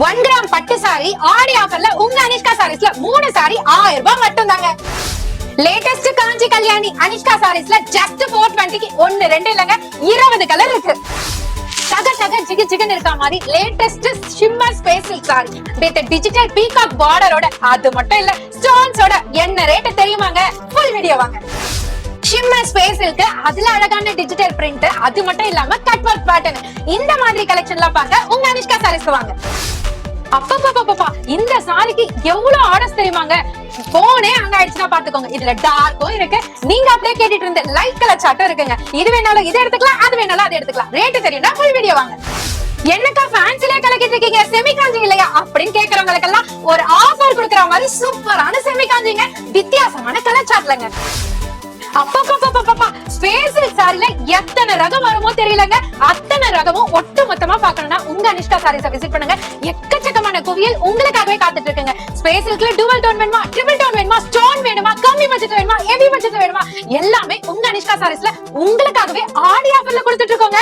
One gram பட்டு sorry ஆடி ஆஃபர்ல உங்க அனிஷ்கா சாரீஸ்ல மூணு சாரி ஆயிரம் ரூபாய் மட்டும் தாங்க லேட்டஸ்ட் காஞ்சி கல்யாணி அனிஷ்கா சாரீஸ்ல ஜஸ்ட் ஃபோர் டுவெண்ட்டிக்கு ஒன்னு ரெண்டு இல்லங்க இருபது கலர் இருக்கு. தக தக ஜிகு ஜிகுன்னு இருக்க மாதிரி லேட்டஸ்ட் ஷிம்மர் ஸ்பேசில் சாரி வித் டிஜிட்டல் பீகாக் பார்டரோட அது மட்டும் இல்ல ஸ்டோன்ஸோட என்ன ரேட் தெரியுமாங்க? ஃபுல் வீடியோ வாங்க. ஷிம்மர் ஸ்பேஸிற்கு அதுல அழகான டிஜிட்டல் பிரிண்ட் அது மட்டும் இல்லாம கட் ஒர்க் பேட்டர்ன் இந்த மாதிரி கலெக்ஷன்லாம் பார்க்க உங்க அனிஷ்கா சாரீஸ்க்கு வாங்க. அப்பப்பா இந்த சாரிக்கு எவ்வளவு ஆர்டர்ஸ் தெரியுமாங்க? போனே அங்க ஆயிடுச்சுன்னா பாத்துக்கோங்க இதுல டார்க்கும் இருக்கு. நீங்க அப்படியே கேட்டுட்டு இருந்த லைட் கலர் சாட்டும் இருக்குங்க. இது வேணாலும் இது எடுத்துக்கலாம் அது வேணாலும் அது எடுத்துக்கலாம். ரேட்டு தெரியும்னா ஃபுல் வீடியோ வாங்க. என்னக்கா ஃபேன்சிலே கலக்கிட்டு இருக்கீங்க? செமிகாஞ்சி இல்லையா? அப்படின்னு கேக்குறவங்களுக்கெல்லாம் ஒரு ஆஃபர் கொடுக்குற மாதிரி சூப்பரான செமி காஞ்சிங்க. வித்தியாசமான கலர் சாட்லங்க அப்பப்பப்பப்பப்பா ஸ்பேசில் சாரில எத்தனை ரகம் வருமோ தெரியலங்க. அத்தனை ரகமும் ஒட்டு மொத்தமா பார்க்கணும்னா உங்க அனிஷ்கா சாரீஸ விசிட் பண்ணுங்க. எக்கச்சக்கமான குவியல் உங்களுக்காகவே காத்துட்டு இருக்குங்க. ஸ்பேசில்க்ல டூவல் டோன் வேணுமா? ட்ரிபிள் டோன் வேணுமா? ஸ்டோன் வேணுமா? கம்மி பட்ஜெட் வேணுமா? ஹெவி பட்ஜெட் வேணுமா? எல்லாமே உங்க அனிஷ்கா சாரீஸ்ல உங்களுக்காகவே ஆடி ஆஃபர்ல கொடுத்துட்டு இருக்கோங்க.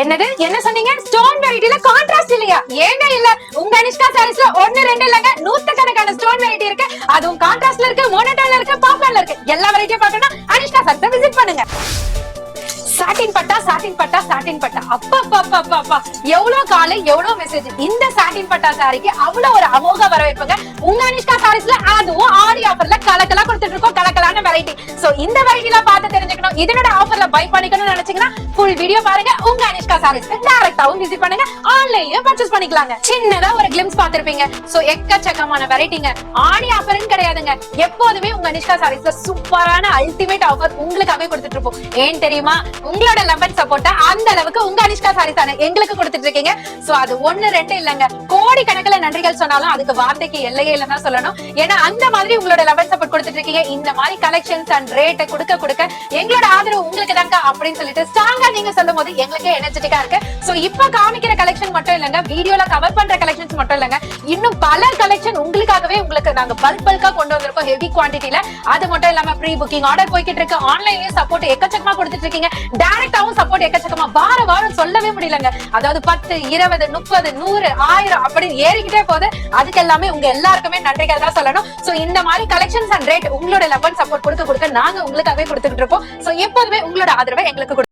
என்னது? என்ன சொன்னீங்க? ஸ்டோன் வெரைட்டில கான்ட்ராஸ்ட் இல்லையா? ஏங்க இல்ல. உங்க அனிஷ்கா சாரீஸ்ல ஒன்னு ரெண்டு இல்லங்க. நூத்துக்கணக்கான ஸ்டோன் வெரைட்டி இருக்கு. அதுவும் கான்ட்ராஸ்ட்ல இருக்கு மோனோட்டோன்ல இருக்கு பாப்கார்ன்ல இருக்கு. எல்லா வெரைட்டியும் பார்க்கணும்னா அனிஷ்கா சாரீஸ் விசிட் பண்ணுங்க. சாட்டின் பட்டா சாட்டின் பட்டா சாட்டின் பட்டா. அப்பா அப்பா அப்பா அப்பா எவ்வளவு காலை எவ்வளவு மெசேஜ் இந்த சாட்டின் பட்டா சாரிக்கு அவ்வளவு ஒரு அமோக வரவேற்புங்க. உங்க அனிஷ்கா சாரீஸ்ல அதுவும் ஆடி ஆஃபர்ல வெரைட்டி சோ இந்த வெரைட்டில பார்த்து தெரிஞ்சுக்கணும். இதனோட ஆஃபர்ல பை பண்ணிக்கணும்னு நினைச்சீங்கன்னா ஃபுல் வீடியோ பாருங்க. உங்க அனிஷ்கா சாரீஸ் டைரக்டாவும் விசிட் பண்ணுங்க. ஆன்லைன்லயும் பர்ச்சேஸ் பண்ணிக்கலாங்க. சின்னதா ஒரு கிளிம்ஸ் பாத்திருப்பீங்க சோ எக்கச்சக்கமான வெரைட்டிங்க ஆடி ஆஃபர்னு கிடையாதுங்க. எப்போதுமே உங்க அனிஷ்கா சாரீஸ்ல சூப்பரான அல்டிமேட் ஆஃபர் உங்களுக்காகவே கொடுத்துட்டு இருப்போம். ஏன் தெரியுமா? உங்களோட லெவன் சப்போர்ட்டா அந்த அளவுக்கு உங்க அனிஷ்கா சாரி தானே எங்களுக்கு கொடுத்துட்டு இருக்கீங்க. சோ அது ஒண்ணு ரெண்டு இல்லங்க. கோடி கணக்குல நன்றிகள் சொன்னாலும் அதுக்கு வார்த்தைக்கு எல்லையே இல்லைன்னா சொல்லணும். ஏன்னா அந்த மாதிரி உங்களோட லெவன் சப்போர்ட் கொடுத்துட்டு இருக்கீங்க இந்த மாதிரி கலெக்ஷன்ஸ் அண்ட் ரேட்டை கொடுக்க கொடுக்க எங்களோட ஆதரவு உங்களுக்கு தாங்க அப்படின்னு சொல்லிட்டு ஸ்ட்ராங்கா நீங்க சொல்லும் போது எங்களுக்கே எனர்ஜெட்டிக்கா இருக்கு. சோ இப்ப காமிக்கிற கலெக்ஷன் மட்டும் இல்லங்க. வீடியோல கவர் பண்ற கலெக்ஷன்ஸ் மட்டும் இல்லங்க. இன்னும் பல கலெக்ஷன் உங்களுக்காகவே உங்களுக்கு நாங்க பல்க் பல்கா கொண்டு வந்திருக்கோம் ஹெவி குவான்டிட்டில அது மட்டும் இல்லாம ப்ரீ புக்கிங் ஆர்டர் போய்கிட்டு இருக்கு ஆன்லைன்லயும் சப்போர்ட் எக்கச்சக்கமா கொடுத்துட்டு இருக்கீங்க டைரக்டாவும் சப்போர்ட் எக்கச்சக்கமா வார வாரம் சொல்லவே முடியலங்க. அதாவது பத்து இருபது முப்பது நூறு ஆயிரம் அப்படின்னு ஏறிக்கிட்டே போகுது. அதுக்கு எல்லாமே உங்க எல்லாருக்குமே நன்றிகள் தான் சொல்லணும். சோ இந்த மாதிரி கலெக்ஷன்ஸ் அண்ட் ரேட் உங்களோட லெவல் சப்போர்ட் கொடுக்க கொடுக்க நாங்க உங்களுக்காகவே கொடுத்துட்டு இருப்போம் சோ எப்போதுமே உங்களோட ஆதரவை எங்களுக்கு